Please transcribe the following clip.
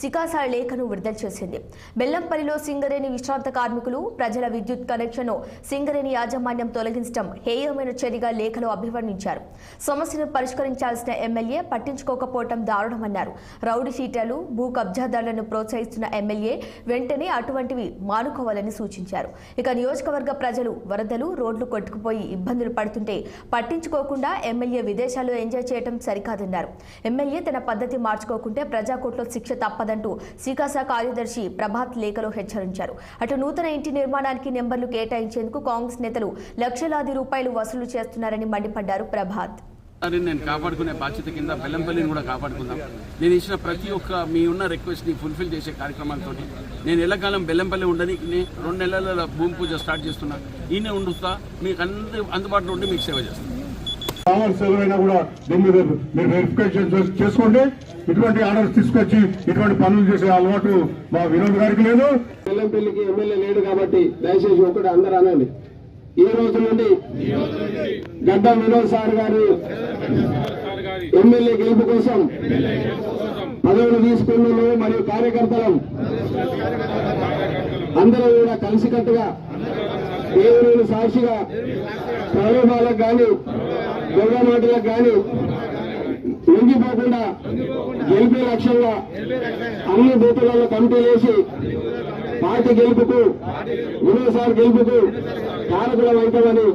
సికాసా లేఖను విడుదల చేసింది. బెల్లంపల్లిలో సింగరేణి విశ్రాంత కార్మికులు ప్రజల విద్యుత్ కనెక్షన్ను సింగరేణి యాజమాన్యం తొలగించడం హేయమైన చర్యగా లేఖలో అభివర్ణించారు. సమస్యను పరిష్కరించాల్సిన ఎమ్మెల్యే పట్టించుకోకపోవటం దారుణమన్నారు. రౌడీ షీటర్లు భూ కబ్జాదారులను ప్రోత్సహిస్తున్న ఎమ్మెల్యే వెంటనే అటువంటివి మానుకోవాలని సూచించారు. ఇక నియోజకవర్గ ప్రజలు వరదలు రోడ్లు కొట్టుకుపోయి ఇబ్బందులు పడుతుంటే పట్టించుకోకుండా ఎమ్మెల్యే విదేశాల్లో ఎంజాయ్ చేయడం సరికాదన్నారు. ఎమ్మెల్యే తన పద్ధతి మార్చుకోకుంటే ప్రజాకోట్లో శిక్ష తప్పదంటూ సికాసా కార్యదర్శి ప్రభాత్ లేఖలో హెచ్చరించారు. అటు నూతన ఇంటి నిర్మాణానికి నెంబర్లు కేటాయించేందుకు కాంగ్రెస్ నేతలు లక్షలాది రూపాయలు వసూలు చేస్తున్నారని మండిపడ్డారు ప్రభాత్. నేను కాపాడుకునే బాధ్యత కింద బెల్లంపల్లిని కూడా కాపాడుకుందాం. నేను ఇచ్చిన ప్రతి ఒక్క మీ ఉన్న రిక్వెస్ట్ని ఫుల్ఫిల్ చేసే కార్యక్రమాలతో నేను ఎల్లకాలం బెల్లంపల్లి ఉండని రెండు నెలల భూమి పూజ స్టార్ట్ చేస్తున్నా. ఈయనే ఉండుతా మీకు అందు అందుబాటులో ఉండి మీకు సేవ చేస్తాను కూడా దీని మీద మీరు వెరిఫికేషన్ చేస్- చేసుకోండి. ఇటువంటి ఆర్డర్స్ తీసుకొచ్చి ఇటువంటి పనులు చేసే అలవాటు మా వినోద్ గారికి లేదు. బెల్లంపల్లికి ఎమ్మెల్యే లేడు కాబట్టి దయచేసి ఒకటి అందరూ అనండి. ఈ రోజు నుండి గడ్డ వినోద్ సార్ గారు ఎమ్మెల్యే గెలుపు కోసం పదవులు తీసుకున్నాము మరియు కార్యకర్తలం అందరూ కూడా కలిసికట్టుగా దేవుని సాక్షిగా ప్రలోభాలకు కానీ దొంగ మాటలకు కానీ లొంగిపోకుండా గెలిపే లక్ష్యంగా అన్ని బూతులలో కమిటీలు వేసి పార్టీ గెలుపుకు వినోద్ సార్ గెలుపుకు కారకులం అవుతామని